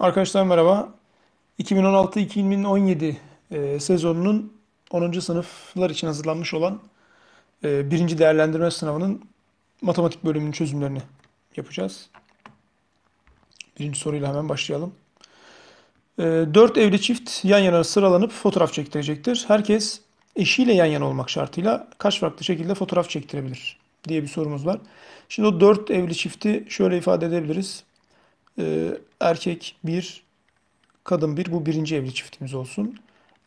Arkadaşlar merhaba. 2016-2017 e, sezonunun 10. sınıflar için hazırlanmış olan e, birinci değerlendirme sınavının matematik bölümünün çözümlerini yapacağız. Birinci soruyla hemen başlayalım. E, 4 evli çift yan yana sıralanıp fotoğraf çektirecektir. Herkes eşiyle yan yana olmak şartıyla kaç farklı şekilde fotoğraf çektirebilir diye bir sorumuz var. Şimdi o 4 evli çifti şöyle ifade edebiliriz. E, erkek 1, kadın 1 bu birinci evli çiftimiz olsun.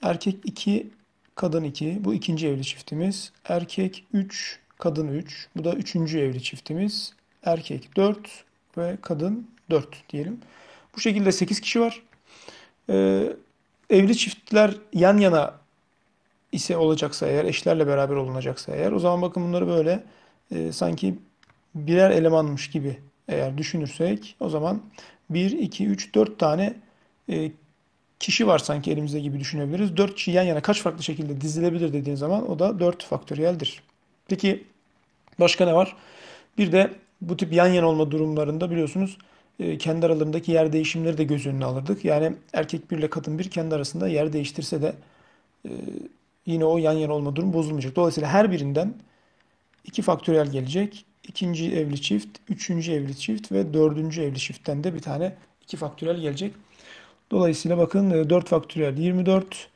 Erkek 2, kadın 2 bu ikinci evli çiftimiz. Erkek 3, kadın 3 bu da üçüncü evli çiftimiz. Erkek 4 ve kadın 4 diyelim. Bu şekilde 8 kişi var. Ee, evli çiftler yan yana ise olacaksa eğer, eşlerle beraber olunacaksa eğer o zaman bakın bunları böyle e, sanki birer elemanmış gibi eğer düşünürsek o zaman 1, 2, 3, 4 tane e, kişi var sanki elimizde gibi düşünebiliriz. 4 kişi yan yana kaç farklı şekilde dizilebilir dediğin zaman o da 4 faktöriyeldir. Peki başka ne var? Bir de bu tip yan yana olma durumlarında biliyorsunuz e, kendi aralarındaki yer değişimleri de göz önüne alırdık. Yani erkek bir ile kadın bir kendi arasında yer değiştirse de e, yine o yan yana olma durum bozulmayacak. Dolayısıyla her birinden 2 faktöriyel gelecek ikinci evli çift, üçüncü evli çift ve dördüncü evli çiftten de bir tane iki faktörel gelecek. Dolayısıyla bakın 4 faktörel 24.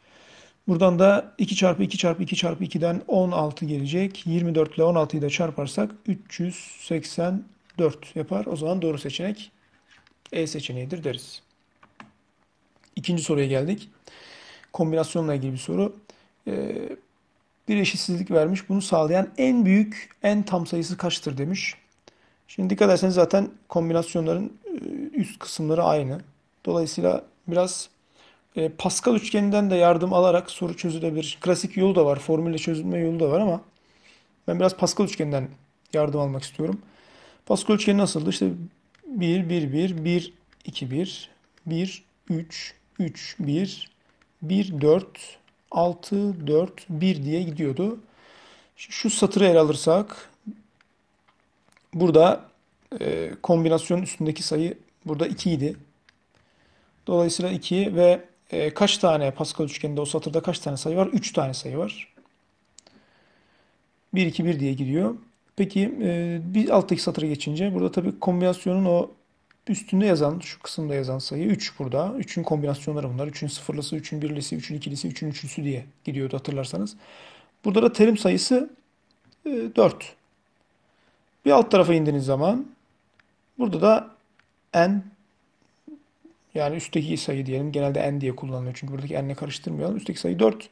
Buradan da 2 çarpı 2 çarpı 2 çarpı 2'den 16 gelecek. 24 ile 16'yı da çarparsak 384 yapar. O zaman doğru seçenek E seçeneğidir deriz. İkinci soruya geldik. Kombinasyonla ilgili bir soru. Ee, bir eşitsizlik vermiş. Bunu sağlayan en büyük, en tam sayısı kaçtır demiş. Şimdi dikkat ederseniz zaten kombinasyonların e, üst kısımları aynı. Dolayısıyla biraz e, Pascal üçgeninden de yardım alarak soru çözülebilir. Klasik yolu da var, formülle çözülme yolu da var ama ben biraz Pascal üçgeninden yardım almak istiyorum. Pascal üçgeni nasıldı? İşte 1, 1, 1, 1, 2, 1, 1, 3, 3, 1, 1, 4, 6, 4, 1 diye gidiyordu. Şu satırı ele alırsak burada e, kombinasyonun üstündeki sayı burada 2 idi. Dolayısıyla 2 ve e, kaç tane Pascal üçgeninde o satırda kaç tane sayı var? 3 tane sayı var. 1, 2, 1 diye gidiyor. Peki e, bir alttaki satıra geçince burada tabii kombinasyonun o üstünde yazan, şu kısımda yazan sayı 3 burada. 3'ün kombinasyonları bunlar. 3'ün sıfırlısı, 3'ün birlisi, 3'ün ikilisi, 3'ün üçlüsü diye gidiyordu hatırlarsanız. Burada da terim sayısı 4. E, bir alt tarafa indiğiniz zaman burada da n yani üstteki sayı diyelim. Genelde n diye kullanılıyor. Çünkü buradaki n'le karıştırmayalım. Üstteki sayı 4.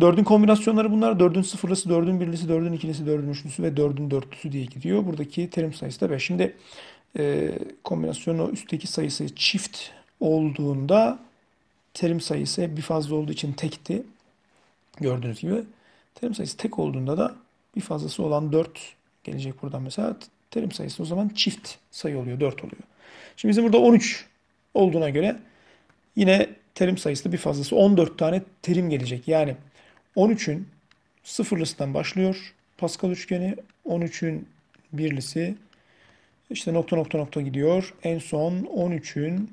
4'ün kombinasyonları bunlar. 4'ün sıfırlısı, 4'ün birlisi, 4'ün ikilisi, 4'ün üçlüsü ve 4'ün dörtlüsü diye gidiyor. Buradaki terim sayısı da 5. Şimdi e, kombinasyonu üstteki sayısı çift olduğunda terim sayısı bir fazla olduğu için tekti. Gördüğünüz gibi. Terim sayısı tek olduğunda da bir fazlası olan 4 gelecek buradan mesela. Terim sayısı o zaman çift sayı oluyor. 4 oluyor. Şimdi bizim burada 13 olduğuna göre yine terim sayısı bir fazlası 14 tane terim gelecek. Yani 13'ün sıfırlısından başlıyor. Pascal üçgeni 13'ün birlisi işte nokta nokta nokta gidiyor. En son 13'ün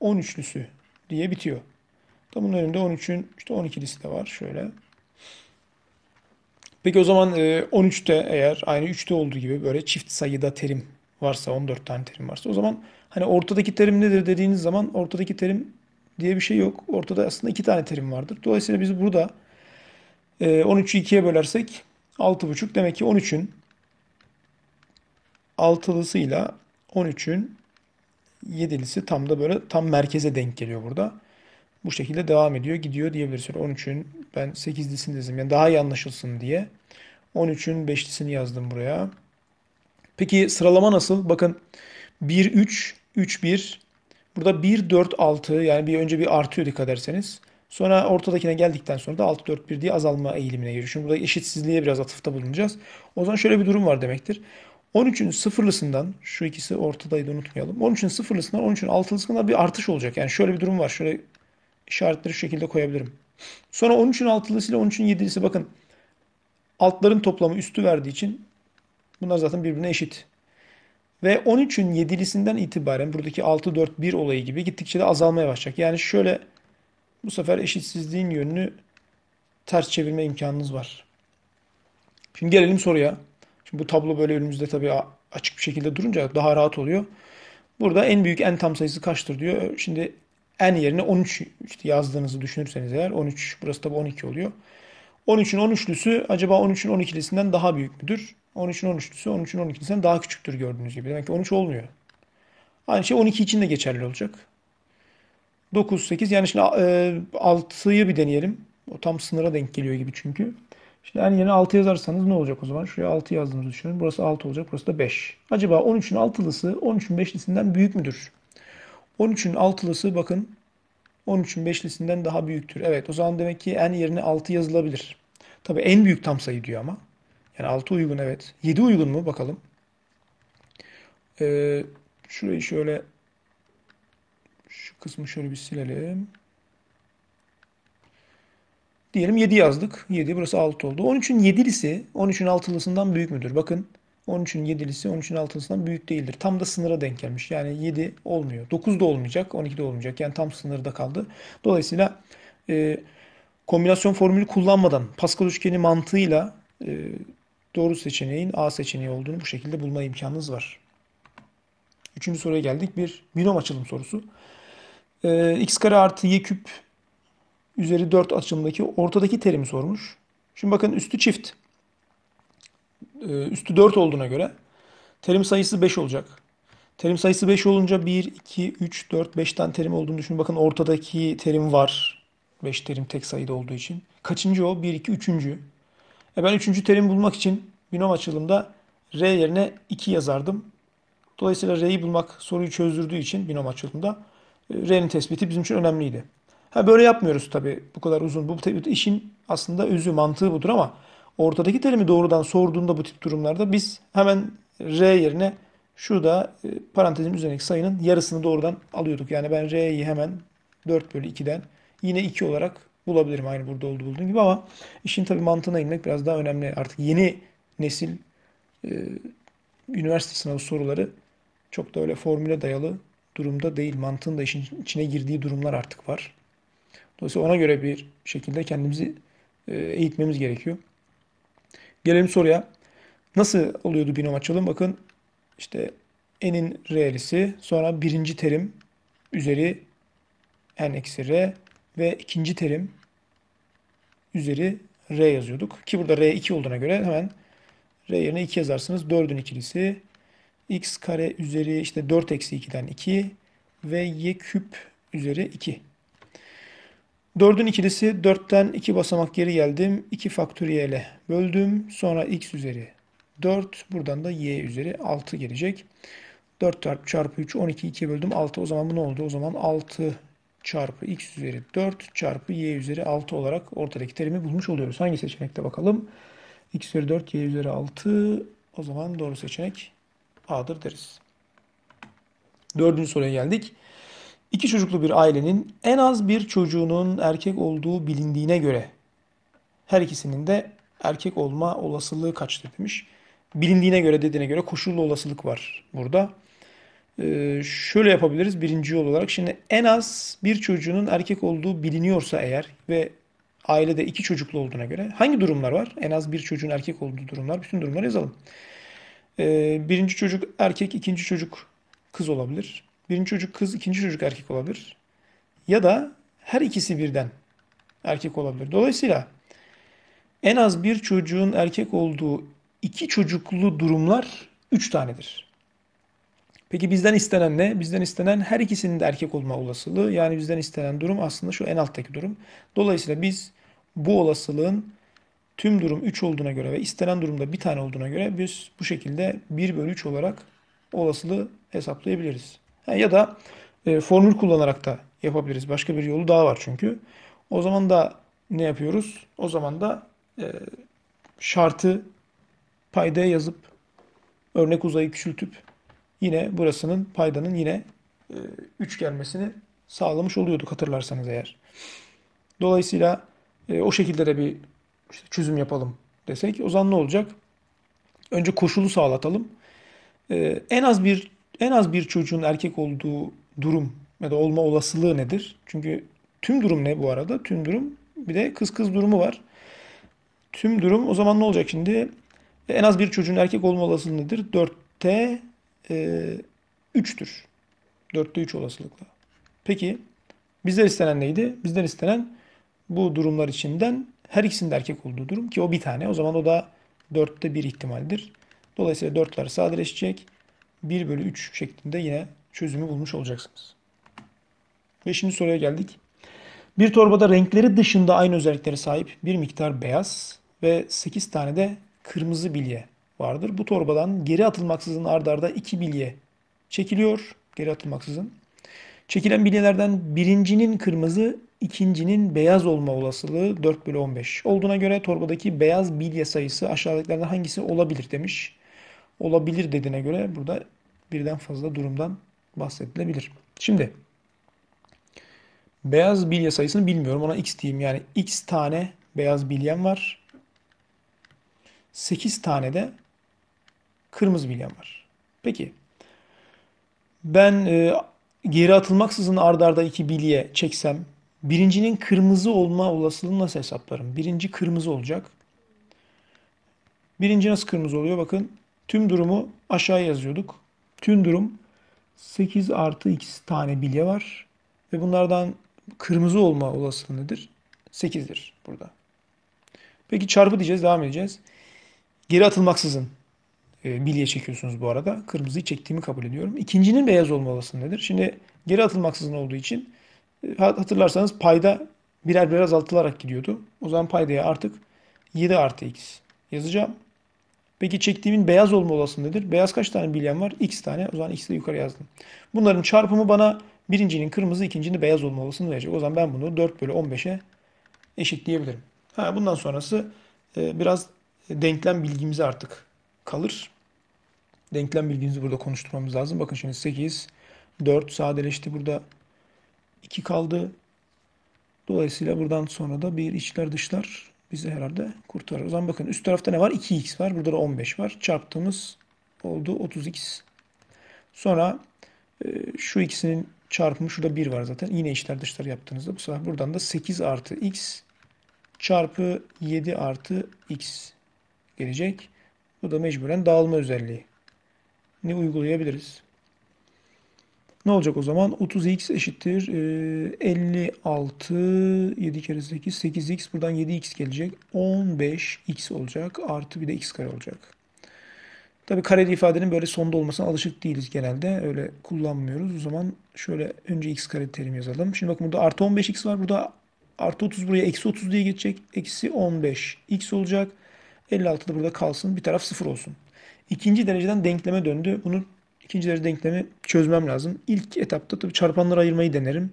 13'lüsü diye bitiyor. Da bunun önünde 13'ün işte 12'lisi de var. Şöyle. Peki o zaman 13'te e, eğer aynı 3'te olduğu gibi böyle çift sayıda terim varsa 14 tane terim varsa o zaman hani ortadaki terim nedir dediğiniz zaman ortadaki terim diye bir şey yok. Ortada aslında iki tane terim vardır. Dolayısıyla biz burada 13'ü e, 2'ye bölersek 6,5 demek ki 13'ün altılısıyla 13'ün yedilisi tam da böyle tam merkeze denk geliyor burada. Bu şekilde devam ediyor, gidiyor diyebiliriz. 13'ün ben 8'lisini yazdım. Yani daha iyi anlaşılsın diye. 13'ün 5'lisini yazdım buraya. Peki sıralama nasıl? Bakın 1 3 3 1 Burada 1 4 6 yani bir önce bir artıyor dikkat ederseniz. Sonra ortadakine geldikten sonra da 6 4 1 diye azalma eğilimine giriyor. Şimdi burada eşitsizliğe biraz atıfta bulunacağız. O zaman şöyle bir durum var demektir. 13'ün sıfırlısından şu ikisi ortadaydı unutmayalım. 13'ün sıfırlısından 13'ün altılısından bir artış olacak. Yani şöyle bir durum var. Şöyle işaretleri şu şekilde koyabilirim. Sonra 13'ün altılısı ile 13'ün yedilisi bakın altların toplamı üstü verdiği için bunlar zaten birbirine eşit. Ve 13'ün yedilisinden itibaren buradaki 6-4-1 olayı gibi gittikçe de azalmaya başlayacak. Yani şöyle bu sefer eşitsizliğin yönünü ters çevirme imkanınız var. Şimdi gelelim soruya. Bu tablo böyle önümüzde tabii açık bir şekilde durunca daha rahat oluyor. Burada en büyük en tam sayısı kaçtır diyor. Şimdi en yerine 13 işte yazdığınızı düşünürseniz eğer 13 burası tabii 12 oluyor. 13'ün 13'lüsü acaba 13'ün 12'lisinden daha büyük müdür? 13'ün 13'lüsü 13'ün 12'lisinden daha küçüktür gördüğünüz gibi. Demek ki 13 olmuyor. Aynı şey 12 için de geçerli olacak. 9, 8 yani şimdi 6'yı bir deneyelim. O tam sınıra denk geliyor gibi çünkü. Şimdi en yerine 6 yazarsanız ne olacak o zaman? Şuraya 6 yazdığımızı düşünün. Burası 6 olacak. Burası da 5. Acaba 13'ün altılısı 13'ün beşlisinden büyük müdür? 13'ün altılısı bakın 13'ün beşlisinden daha büyüktür. Evet o zaman demek ki en yerine 6 yazılabilir. Tabi en büyük tam sayı diyor ama. Yani 6 uygun evet. 7 uygun mu bakalım. Ee, şurayı şöyle şu kısmı şöyle bir silelim. Diyelim 7 yazdık. 7 burası 6 oldu. 13'ün 7'lisi 13'ün 6'lısından büyük müdür? Bakın 13'ün 7'lisi 13'ün 6'lısından büyük değildir. Tam da sınıra denk gelmiş. Yani 7 olmuyor. 9 da olmayacak. 12 de olmayacak. Yani tam sınırda kaldı. Dolayısıyla e, kombinasyon formülü kullanmadan Pascal üçgeni mantığıyla e, doğru seçeneğin A seçeneği olduğunu bu şekilde bulma imkanınız var. Üçüncü soruya geldik. Bir binom açılım sorusu. E, x kare artı y küp üzeri 4 açımdaki ortadaki terimi sormuş. Şimdi bakın üstü çift. Ee, üstü 4 olduğuna göre terim sayısı 5 olacak. Terim sayısı 5 olunca 1, 2, 3, 4, 5 tane terim olduğunu düşünün. Bakın ortadaki terim var. 5 terim tek sayıda olduğu için. Kaçıncı o? 1, 2, 3. E ben 3. terim bulmak için binom açılımda R yerine 2 yazardım. Dolayısıyla R'yi bulmak soruyu çözdürdüğü için binom açılımda e, R'nin tespiti bizim için önemliydi. Ha böyle yapmıyoruz tabii bu kadar uzun. Bu işin aslında özü, mantığı budur ama ortadaki terimi doğrudan sorduğunda bu tip durumlarda biz hemen R yerine şurada e, parantezin üzerindeki sayının yarısını doğrudan alıyorduk. Yani ben R'yi hemen 4 bölü 2'den yine 2 olarak bulabilirim aynı burada olduğu bulduğum gibi ama işin tabii mantığına inmek biraz daha önemli. Artık yeni nesil e, üniversite sınavı soruları çok da öyle formüle dayalı durumda değil. Mantığın da işin içine girdiği durumlar artık var. Dolayısıyla ona göre bir şekilde kendimizi e, eğitmemiz gerekiyor. Gelelim soruya. Nasıl oluyordu binom açılım? Bakın işte n'in re'lisi sonra birinci terim üzeri n eksi r ve ikinci terim üzeri r yazıyorduk. Ki burada r 2 olduğuna göre hemen r yerine 2 yazarsınız. 4'ün ikilisi x kare üzeri işte 4 eksi 2'den 2 ve y küp üzeri 2. 4'ün ikilisi 4'ten 2 basamak geri geldim. 2 faktöriyele böldüm. Sonra x üzeri 4. Buradan da y üzeri 6 gelecek. 4 çarpı, çarpı 3 12 2'ye böldüm 6. O zaman bu ne oldu? O zaman 6 çarpı x üzeri 4 çarpı y üzeri 6 olarak ortadaki terimi bulmuş oluyoruz. Hangi seçenekte bakalım? x üzeri 4 y üzeri 6 o zaman doğru seçenek A'dır deriz. Dördüncü soruya geldik. İki çocuklu bir ailenin en az bir çocuğunun erkek olduğu bilindiğine göre her ikisinin de erkek olma olasılığı kaçtır demiş. Bilindiğine göre dediğine göre koşullu olasılık var burada. Ee, şöyle yapabiliriz birinci yol olarak. Şimdi en az bir çocuğunun erkek olduğu biliniyorsa eğer ve ailede iki çocuklu olduğuna göre hangi durumlar var? En az bir çocuğun erkek olduğu durumlar. Bütün durumları yazalım. Ee, birinci çocuk erkek, ikinci çocuk kız olabilir. Birinci çocuk kız, ikinci çocuk erkek olabilir. Ya da her ikisi birden erkek olabilir. Dolayısıyla en az bir çocuğun erkek olduğu iki çocuklu durumlar üç tanedir. Peki bizden istenen ne? Bizden istenen her ikisinin de erkek olma olasılığı. Yani bizden istenen durum aslında şu en alttaki durum. Dolayısıyla biz bu olasılığın tüm durum 3 olduğuna göre ve istenen durumda bir tane olduğuna göre biz bu şekilde 1 bölü 3 olarak olasılığı hesaplayabiliriz. Ya da e, formül kullanarak da yapabiliriz. Başka bir yolu daha var çünkü. O zaman da ne yapıyoruz? O zaman da e, şartı paydaya yazıp örnek uzayı küçültüp yine burasının paydanın yine e, 3 gelmesini sağlamış oluyorduk hatırlarsanız eğer. Dolayısıyla e, o şekilde de bir işte çözüm yapalım desek o zaman ne olacak? Önce koşulu sağlatalım. Ee, en az bir en az bir çocuğun erkek olduğu durum ya da olma olasılığı nedir? Çünkü tüm durum ne bu arada? Tüm durum bir de kız kız durumu var. Tüm durum o zaman ne olacak şimdi? En az bir çocuğun erkek olma olasılığı nedir? 4'te e, 3'tür. 4'te 3 olasılıkla. Peki bizden istenen neydi? Bizden istenen bu durumlar içinden her ikisinin de erkek olduğu durum ki o bir tane. O zaman o da 4'te 1 ihtimaldir. Dolayısıyla 4'ler sadeleşecek. 1 bölü 3 şeklinde yine çözümü bulmuş olacaksınız. Beşinci soruya geldik. Bir torbada renkleri dışında aynı özelliklere sahip bir miktar beyaz ve 8 tane de kırmızı bilye vardır. Bu torbadan geri atılmaksızın ardarda 2 bilye çekiliyor. Geri atılmaksızın. Çekilen bilyelerden birincinin kırmızı, ikincinin beyaz olma olasılığı 4 bölü 15 olduğuna göre torbadaki beyaz bilye sayısı aşağıdakilerden hangisi olabilir demiş. Olabilir dediğine göre burada birden fazla durumdan bahsedilebilir. Şimdi beyaz bilye sayısını bilmiyorum. Ona x diyeyim. Yani x tane beyaz bilyem var. 8 tane de kırmızı bilyem var. Peki ben e, geri atılmaksızın ardarda arda iki bilye çeksem birincinin kırmızı olma olasılığını nasıl hesaplarım? Birinci kırmızı olacak. Birinci nasıl kırmızı oluyor? Bakın tüm durumu aşağı yazıyorduk. Tüm durum 8 artı x tane bilye var. Ve bunlardan kırmızı olma olasılığı nedir? 8'dir burada. Peki çarpı diyeceğiz, devam edeceğiz. Geri atılmaksızın e, bilye çekiyorsunuz bu arada. Kırmızıyı çektiğimi kabul ediyorum. İkincinin beyaz olma olasılığı nedir? Şimdi geri atılmaksızın olduğu için e, hatırlarsanız payda birer birer azaltılarak gidiyordu. O zaman paydaya artık 7 artı x yazacağım. Peki çektiğimin beyaz olma olasılığı? Beyaz kaç tane bilyem var? X tane. O zaman x'i de yukarı yazdım. Bunların çarpımı bana birincinin kırmızı, ikincinin beyaz olma olasılığını verecek. O zaman ben bunu 4 bölü 15'e eşitleyebilirim. Ha, bundan sonrası e, biraz denklem bilgimize artık kalır. Denklem bilgimizi burada konuşturmamız lazım. Bakın şimdi 8, 4 sadeleşti. Burada 2 kaldı. Dolayısıyla buradan sonra da bir içler dışlar bizi herhalde kurtarır. O zaman bakın üst tarafta ne var? 2x var. Burada da 15 var. Çarptığımız oldu 30x. Sonra e, şu ikisinin çarpımı şurada 1 var zaten. Yine içler dışlar yaptığınızda bu sefer buradan da 8 artı x çarpı 7 artı x gelecek. Bu da mecburen dağılma özelliği. Ne uygulayabiliriz? Ne olacak o zaman? 30x eşittir. 56 7 kere 8 8x buradan 7x gelecek. 15x olacak. Artı bir de x kare olacak. Tabi kareli ifadenin böyle sonda olmasına alışık değiliz genelde. Öyle kullanmıyoruz. O zaman şöyle önce x kare terim yazalım. Şimdi bakın burada artı 15x var. Burada artı 30 buraya eksi 30 diye geçecek. Eksi 15 x olacak. 56 da burada kalsın. Bir taraf 0 olsun. İkinci dereceden denkleme döndü. Bunu ikinci derece denklemi çözmem lazım. İlk etapta tabii çarpanları ayırmayı denerim.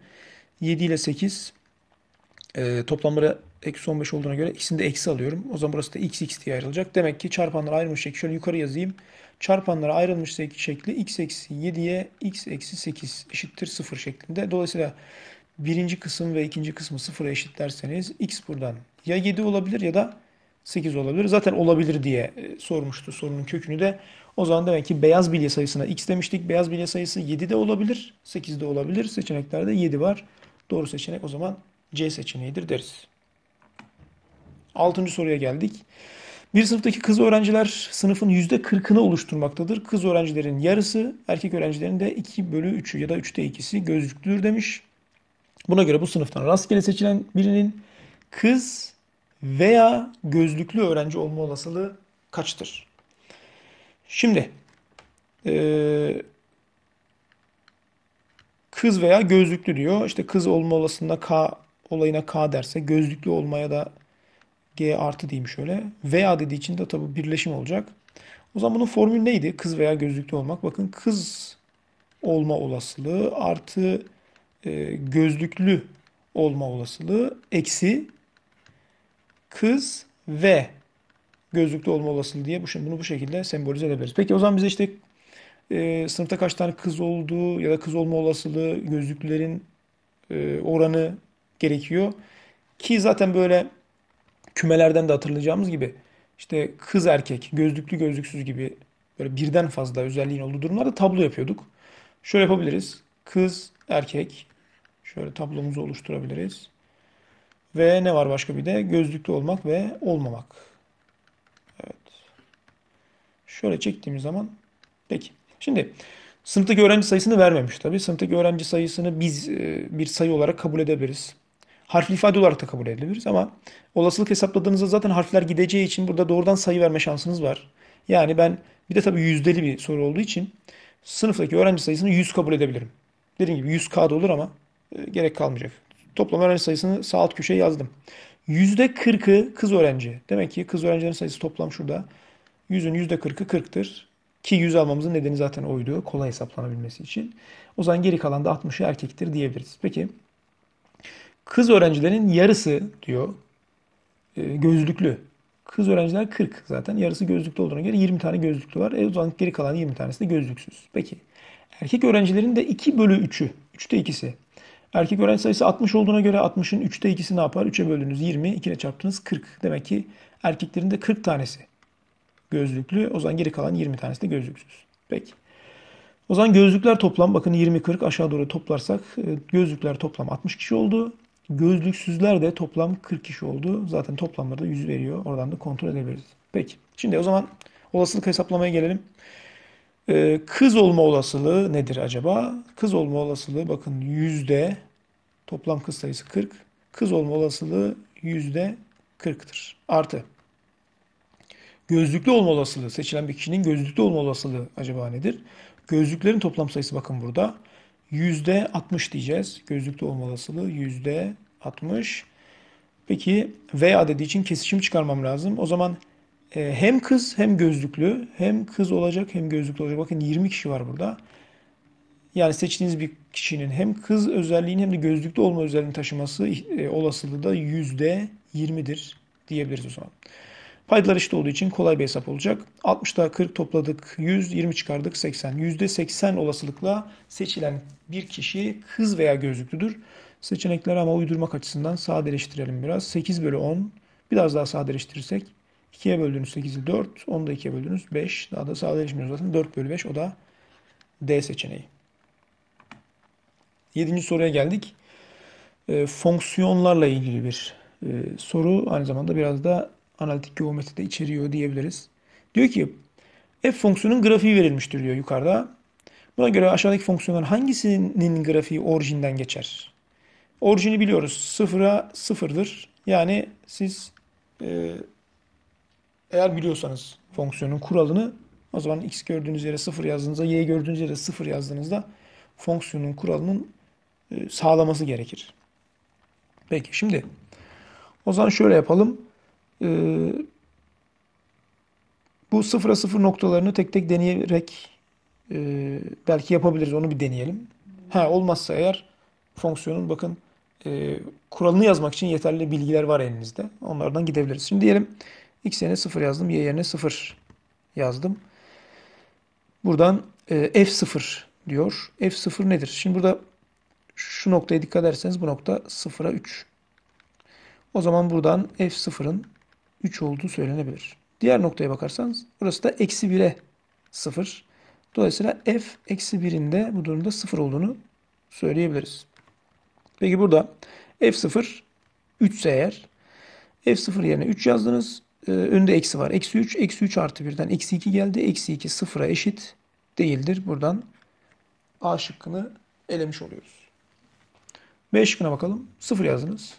7 ile 8 e, toplamları eksi 15 olduğuna göre ikisini de eksi alıyorum. O zaman burası da x x diye ayrılacak. Demek ki çarpanlara ayrılmış şekli şöyle yukarı yazayım. Çarpanlara ayrılmış şekli x eksi 7'ye x eksi 8 eşittir 0 şeklinde. Dolayısıyla birinci kısım ve ikinci kısmı sıfıra eşitlerseniz x buradan ya 7 olabilir ya da 8 olabilir. Zaten olabilir diye e, sormuştu sorunun kökünü de. O zaman demek ki beyaz bilye sayısına x demiştik. Beyaz bilye sayısı 7 de olabilir, 8 de olabilir. Seçeneklerde 7 var. Doğru seçenek o zaman C seçeneğidir deriz. Altıncı soruya geldik. Bir sınıftaki kız öğrenciler sınıfın %40'ını oluşturmaktadır. Kız öğrencilerin yarısı, erkek öğrencilerin de 2 bölü 3'ü ya da 3'te 2'si gözlüklüdür demiş. Buna göre bu sınıftan rastgele seçilen birinin kız veya gözlüklü öğrenci olma olasılığı kaçtır? Şimdi e, kız veya gözlüklü diyor. İşte kız olma olasılığında K olayına K derse gözlüklü olmaya da G artı diyeyim şöyle. Veya dediği için de tabi birleşim olacak. O zaman bunun formülü neydi? Kız veya gözlüklü olmak. Bakın kız olma olasılığı artı e, gözlüklü olma olasılığı eksi kız ve gözlüklü olma olasılığı diye bunu bu şekilde sembolize edebiliriz. Peki o zaman bize işte e, sınıfta kaç tane kız olduğu ya da kız olma olasılığı gözlüklülerin e, oranı gerekiyor. Ki zaten böyle kümelerden de hatırlayacağımız gibi işte kız erkek, gözlüklü gözlüksüz gibi böyle birden fazla özelliğin olduğu durumlarda tablo yapıyorduk. Şöyle yapabiliriz. Kız, erkek. Şöyle tablomuzu oluşturabiliriz. Ve ne var başka bir de? Gözlüklü olmak ve olmamak. Şöyle çektiğimiz zaman peki. Şimdi sınıftaki öğrenci sayısını vermemiş tabii. Sınıftaki öğrenci sayısını biz e, bir sayı olarak kabul edebiliriz. Harfli ifade olarak da kabul edebiliriz ama olasılık hesapladığınızda zaten harfler gideceği için burada doğrudan sayı verme şansınız var. Yani ben bir de tabii yüzdeli bir soru olduğu için sınıftaki öğrenci sayısını 100 kabul edebilirim. Dediğim gibi 100 K'da olur ama e, gerek kalmayacak. Toplam öğrenci sayısını sağ alt köşeye yazdım. %40'ı kız öğrenci. Demek ki kız öğrencilerin sayısı toplam şurada. 100'ün %40'ı 40'tır. Ki 100 almamızın nedeni zaten oydu. Kolay hesaplanabilmesi için. O zaman geri kalan da 60'ı erkektir diyebiliriz. Peki kız öğrencilerin yarısı diyor e, gözlüklü. Kız öğrenciler 40 zaten. Yarısı gözlüklü olduğuna göre 20 tane gözlüklü var. E o zaman geri kalan 20 tanesi de gözlüksüz. Peki. Erkek öğrencilerin de 2 bölü 3'ü. 3'te 2'si. Erkek öğrenci sayısı 60 olduğuna göre 60'ın 3'te 2'si ne yapar? 3'e böldünüz 20, 2 ile çarptınız 40. Demek ki erkeklerin de 40 tanesi gözlüklü. O zaman geri kalan 20 tanesi de gözlüksüz. Peki. O zaman gözlükler toplam bakın 20-40 aşağı doğru toplarsak e, gözlükler toplam 60 kişi oldu. Gözlüksüzler de toplam 40 kişi oldu. Zaten toplamları da 100 veriyor. Oradan da kontrol edebiliriz. Peki. Şimdi o zaman olasılık hesaplamaya gelelim. Ee, kız olma olasılığı nedir acaba? Kız olma olasılığı bakın yüzde toplam kız sayısı 40. Kız olma olasılığı yüzde 40'tır. Artı. Gözlüklü olma olasılığı seçilen bir kişinin gözlüklü olma olasılığı acaba nedir? Gözlüklerin toplam sayısı bakın burada. Yüzde 60 diyeceğiz. Gözlüklü olma olasılığı yüzde 60. Peki veya dediği için kesişim çıkarmam lazım. O zaman e, hem kız hem gözlüklü hem kız olacak hem gözlüklü olacak. Bakın 20 kişi var burada. Yani seçtiğiniz bir kişinin hem kız özelliğini hem de gözlüklü olma özelliğini taşıması e, olasılığı da yüzde 20'dir diyebiliriz o zaman. Paydalar eşit olduğu için kolay bir hesap olacak. 60'da 40 topladık 100, 20 çıkardık 80. %80 olasılıkla seçilen bir kişi kız veya gözlüklüdür. Seçenekleri ama uydurmak açısından sadeleştirelim biraz. 8 bölü 10. Biraz daha sadeleştirirsek 2'ye böldüğünüz 8'i 4. 10'da 2'ye böldüğünüz 5. Daha da sadeleşmiyor zaten. 4 bölü 5 o da D seçeneği. Yedinci soruya geldik. E, fonksiyonlarla ilgili bir e, soru. Aynı zamanda biraz da analitik geometri de içeriyor diyebiliriz. Diyor ki f fonksiyonun grafiği verilmiştir diyor yukarıda. Buna göre aşağıdaki fonksiyonların hangisinin grafiği orijinden geçer? Orijini biliyoruz. Sıfıra sıfırdır. Yani siz e, eğer biliyorsanız fonksiyonun kuralını o zaman x gördüğünüz yere sıfır yazdığınızda y gördüğünüz yere sıfır yazdığınızda fonksiyonun kuralının e, sağlaması gerekir. Peki şimdi o zaman şöyle yapalım. Ee, bu sıfıra sıfır noktalarını tek tek deneyerek e, belki yapabiliriz. Onu bir deneyelim. Ha olmazsa eğer fonksiyonun bakın e, kuralını yazmak için yeterli bilgiler var elinizde. Onlardan gidebiliriz. Şimdi diyelim x yerine 0 yazdım. Y yerine 0 yazdım. Buradan e, f0 diyor. f0 nedir? Şimdi burada şu noktaya dikkat ederseniz bu nokta 0'a 3. O zaman buradan f0'ın 3 olduğu söylenebilir. Diğer noktaya bakarsanız burası da eksi 1'e 0. Dolayısıyla f eksi 1'in de bu durumda 0 olduğunu söyleyebiliriz. Peki burada f0 3 ise eğer f0 yerine 3 yazdınız. Ee, önünde eksi var. Eksi 3, eksi 3 artı 1'den eksi 2 geldi. Eksi 2 sıfıra eşit değildir. Buradan A şıkkını elemiş oluyoruz. B şıkkına bakalım. 0 yazdınız.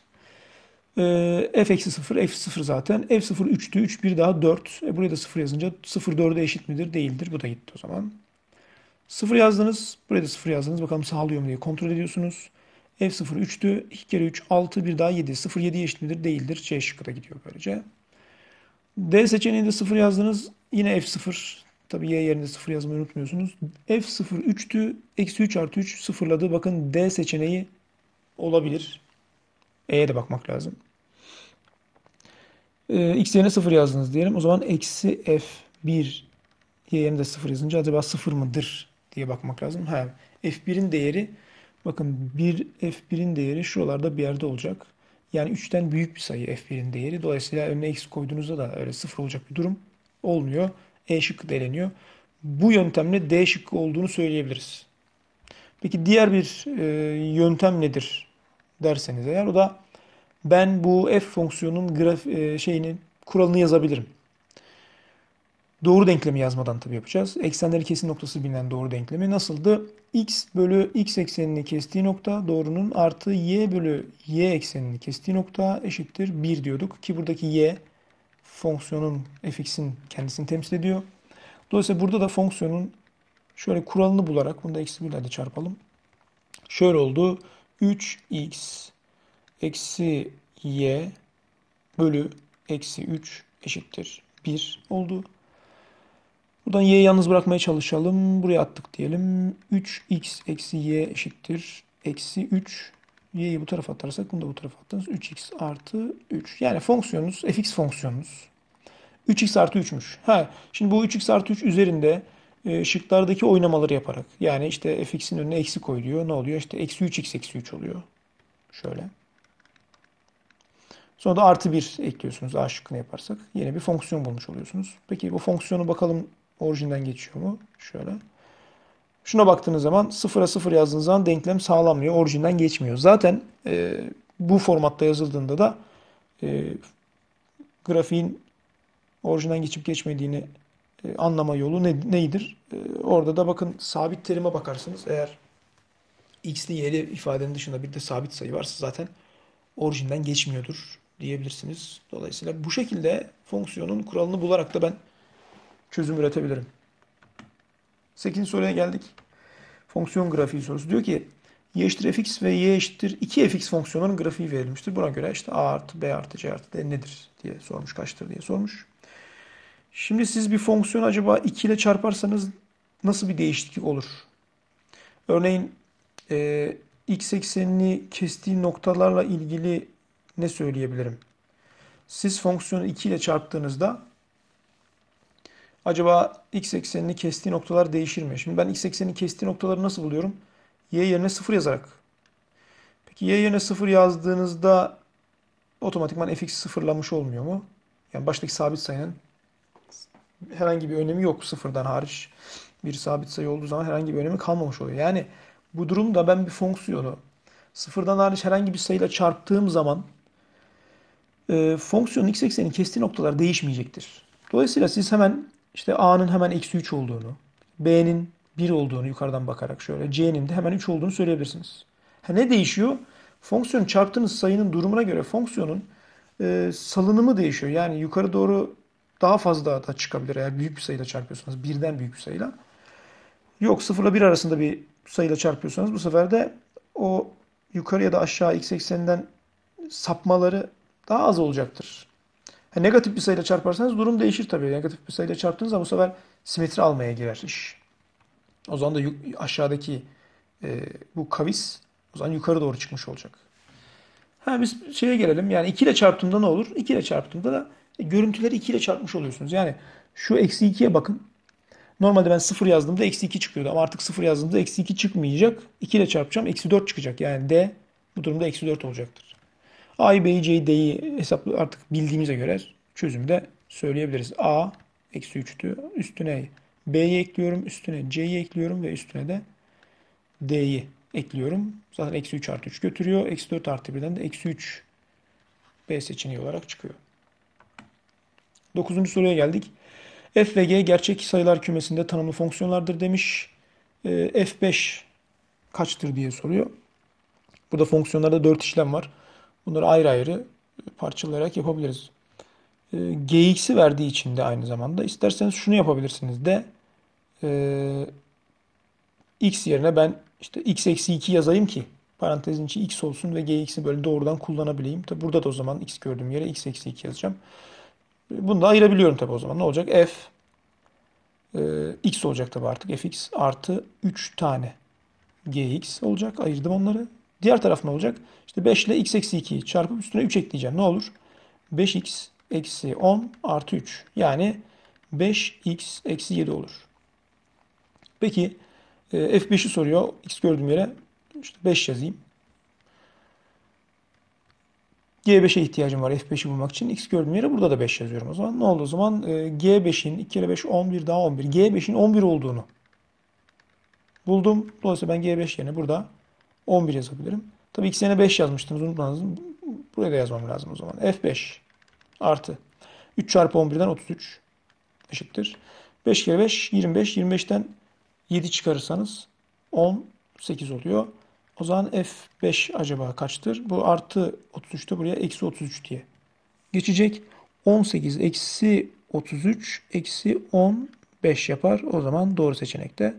E, f eksi 0, f 0 zaten. f 0 3'tü. 3 bir daha 4. E, buraya da 0 yazınca 0 4'e eşit midir? Değildir. Bu da gitti o zaman. 0 yazdınız. Buraya da 0 yazdınız. Bakalım sağlıyor mu diye kontrol ediyorsunuz. f 0 3'tü. 2 kere 3 6 bir daha 7. 0 7'ye eşit midir? Değildir. C şıkkı da gidiyor böylece. D seçeneğinde 0 yazdınız. Yine f0. Tabi y yerinde 0 yazmayı unutmuyorsunuz. f0 3'tü. Eksi 3 artı 3 sıfırladı. Bakın D seçeneği olabilir. E'ye de bakmak lazım. Ee, x yerine 0 yazdınız diyelim. O zaman eksi f1 y yerine de 0 yazınca acaba 0 mıdır diye bakmak lazım. Ha, f1'in değeri bakın 1 f1'in değeri şuralarda bir yerde olacak. Yani 3'ten büyük bir sayı f1'in değeri. Dolayısıyla önüne x koyduğunuzda da öyle 0 olacak bir durum olmuyor. E şıkkı da eleniyor. bu yöntemle D şıkkı olduğunu söyleyebiliriz. Peki diğer bir e, yöntem nedir derseniz eğer o da ben bu f fonksiyonun graf e, kuralını yazabilirim. Doğru denklemi yazmadan tabii yapacağız. Eksenleri kesin noktası bilinen doğru denklemi nasıldı? x bölü x eksenini kestiği nokta doğrunun artı y bölü y eksenini kestiği nokta eşittir 1 diyorduk. Ki buradaki y fonksiyonun fx'in kendisini temsil ediyor. Dolayısıyla burada da fonksiyonun şöyle kuralını bularak bunu da eksi 1 ile çarpalım. Şöyle oldu. 3x eksi y bölü eksi 3 eşittir 1 oldu. Buradan y'yi yalnız bırakmaya çalışalım. Buraya attık diyelim. 3x eksi y eşittir. Eksi 3. y'yi bu tarafa atarsak bunu da bu tarafa atarız. 3x artı 3. Yani fonksiyonunuz fx fonksiyonunuz. 3x artı 3'müş. Ha, şimdi bu 3x artı 3 üzerinde şıklardaki oynamaları yaparak. Yani işte fx'in önüne eksi koyuluyor. Ne oluyor? İşte eksi 3x eksi 3 oluyor. Şöyle. Sonra da artı 1 ekliyorsunuz A şıkkını yaparsak. Yeni bir fonksiyon bulmuş oluyorsunuz. Peki bu fonksiyonu bakalım orijinden geçiyor mu? Şöyle. Şuna baktığınız zaman sıfıra sıfır yazdığınız zaman denklem sağlanmıyor. Orijinden geçmiyor. Zaten e, bu formatta yazıldığında da e, grafiğin orijinden geçip geçmediğini e, anlama yolu ne, neydir? E, orada da bakın sabit terime bakarsınız. Eğer x'li y'li ifadenin dışında bir de sabit sayı varsa zaten orijinden geçmiyordur diyebilirsiniz. Dolayısıyla bu şekilde fonksiyonun kuralını bularak da ben çözüm üretebilirim. 8. soruya geldik. Fonksiyon grafiği sorusu. Diyor ki y eşittir fx ve y eşittir 2fx fonksiyonunun grafiği verilmiştir. Buna göre işte a artı b artı c artı d nedir diye sormuş. Kaçtır diye sormuş. Şimdi siz bir fonksiyon acaba 2 ile çarparsanız nasıl bir değişiklik olur? Örneğin e, x eksenini kestiği noktalarla ilgili ne söyleyebilirim? Siz fonksiyonu 2 ile çarptığınızda acaba x eksenini kestiği noktalar değişir mi? Şimdi ben x eksenini kestiği noktaları nasıl buluyorum? y yerine 0 yazarak. Peki y yerine 0 yazdığınızda otomatikman fx sıfırlanmış olmuyor mu? Yani baştaki sabit sayının herhangi bir önemi yok sıfırdan hariç. Bir sabit sayı olduğu zaman herhangi bir önemi kalmamış oluyor. Yani bu durumda ben bir fonksiyonu sıfırdan hariç herhangi bir sayıyla çarptığım zaman e, fonksiyonun x eksenini kestiği noktalar değişmeyecektir. Dolayısıyla siz hemen işte a'nın hemen eksi 3 olduğunu, b'nin 1 olduğunu yukarıdan bakarak şöyle c'nin de hemen 3 olduğunu söyleyebilirsiniz. Ha, ne değişiyor? Fonksiyon çarptığınız sayının durumuna göre fonksiyonun e, salınımı değişiyor. Yani yukarı doğru daha fazla da çıkabilir eğer büyük bir sayıyla çarpıyorsanız. Birden büyük bir sayıyla. Yok 0 ile 1 arasında bir sayıyla çarpıyorsanız bu sefer de o yukarı ya da aşağı x ekseninden sapmaları daha az olacaktır. Ha, negatif bir sayıyla çarparsanız durum değişir tabii. Negatif bir sayıyla çarptığınız zaman bu sefer simetri almaya girer iş. O zaman da aşağıdaki e, bu kavis o zaman yukarı doğru çıkmış olacak. Ha biz şeye gelelim. Yani 2 ile çarptığımda ne olur? 2 ile çarptığımda da görüntüleri 2 ile çarpmış oluyorsunuz. Yani şu eksi 2'ye bakın. Normalde ben 0 yazdığımda eksi 2 çıkıyordu. Ama artık 0 yazdığımda eksi 2 çıkmayacak. 2 ile çarpacağım. Eksi 4 çıkacak. Yani D bu durumda eksi 4 olacaktır. A'yı, B'yi, C'yi, D'yi hesaplı artık bildiğimize göre çözümde söyleyebiliriz. A eksi 3'tü. Üstüne B'yi ekliyorum. Üstüne C'yi ekliyorum ve üstüne de D'yi ekliyorum. Zaten eksi 3 artı 3 götürüyor. Eksi 4 artı 1'den de eksi 3 B seçeneği olarak çıkıyor. Dokuzuncu soruya geldik. F ve G gerçek sayılar kümesinde tanımlı fonksiyonlardır demiş. E, F5 kaçtır diye soruyor. Burada fonksiyonlarda 4 işlem var. Bunları ayrı ayrı parçalayarak yapabiliriz. E, Gx'i verdiği için de aynı zamanda isterseniz şunu yapabilirsiniz de e, x yerine ben işte x eksi 2 yazayım ki parantezin içi x olsun ve gx'i böyle doğrudan kullanabileyim. Tabi burada da o zaman x gördüğüm yere x eksi 2 yazacağım. Bunu da ayırabiliyorum tabi o zaman. Ne olacak? F e, x olacak tabi artık. fx artı 3 tane gx olacak. Ayırdım onları. Diğer taraf ne olacak? İşte 5 ile x eksi 2 çarpıp üstüne 3 ekleyeceğim. Ne olur? 5x eksi 10 artı 3. Yani 5x eksi 7 olur. Peki e, f5'i soruyor. x gördüğüm yere işte 5 yazayım. G5'e ihtiyacım var F5'i bulmak için. X gördüğüm yere burada da 5 yazıyorum o zaman. Ne oldu o zaman? Ee, G5'in 2 kere 5 11 daha 11. G5'in 11 olduğunu buldum. Dolayısıyla ben G5 yerine burada 11 yazabilirim. Tabii X yerine 5 yazmıştınız unutmanız. Buraya da yazmam lazım o zaman. F5 artı 3 çarpı 11'den 33 eşittir. 5 kere 5 25. 25'ten 7 çıkarırsanız 18 oluyor. O zaman F5 acaba kaçtır? Bu artı 33'te buraya eksi 33 diye geçecek. 18 eksi 33 eksi 15 yapar. O zaman doğru seçenek de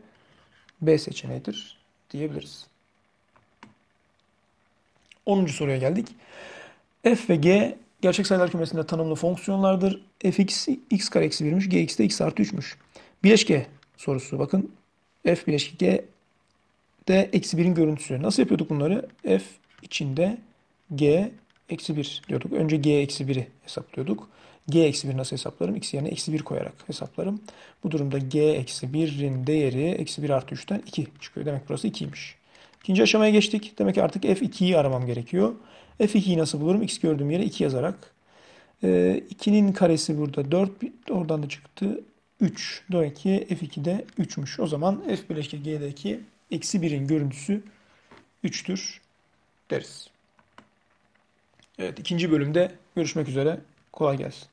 B seçeneğidir diyebiliriz. 10. soruya geldik. F ve G gerçek sayılar kümesinde tanımlı fonksiyonlardır. fx x kare eksi 1'miş. gx de x artı 3'müş. Bileşke sorusu bakın. f bileşke g de eksi 1'in görüntüsü. Nasıl yapıyorduk bunları? f içinde g eksi 1 diyorduk. Önce g eksi 1'i hesaplıyorduk. g eksi 1 nasıl hesaplarım? x yerine eksi 1 koyarak hesaplarım. Bu durumda g eksi 1'in değeri eksi 1 artı 3'ten 2 çıkıyor. Demek burası 2'ymiş. İkinci aşamaya geçtik. Demek ki artık f2'yi aramam gerekiyor. f2'yi nasıl bulurum? x gördüğüm yere 2 yazarak. E, 2'nin karesi burada 4. Oradan da çıktı 3. Demek ki f2'de 3'müş. O zaman f bileşke g'deki eksi 1'in görüntüsü 3'tür deriz. Evet ikinci bölümde görüşmek üzere. Kolay gelsin.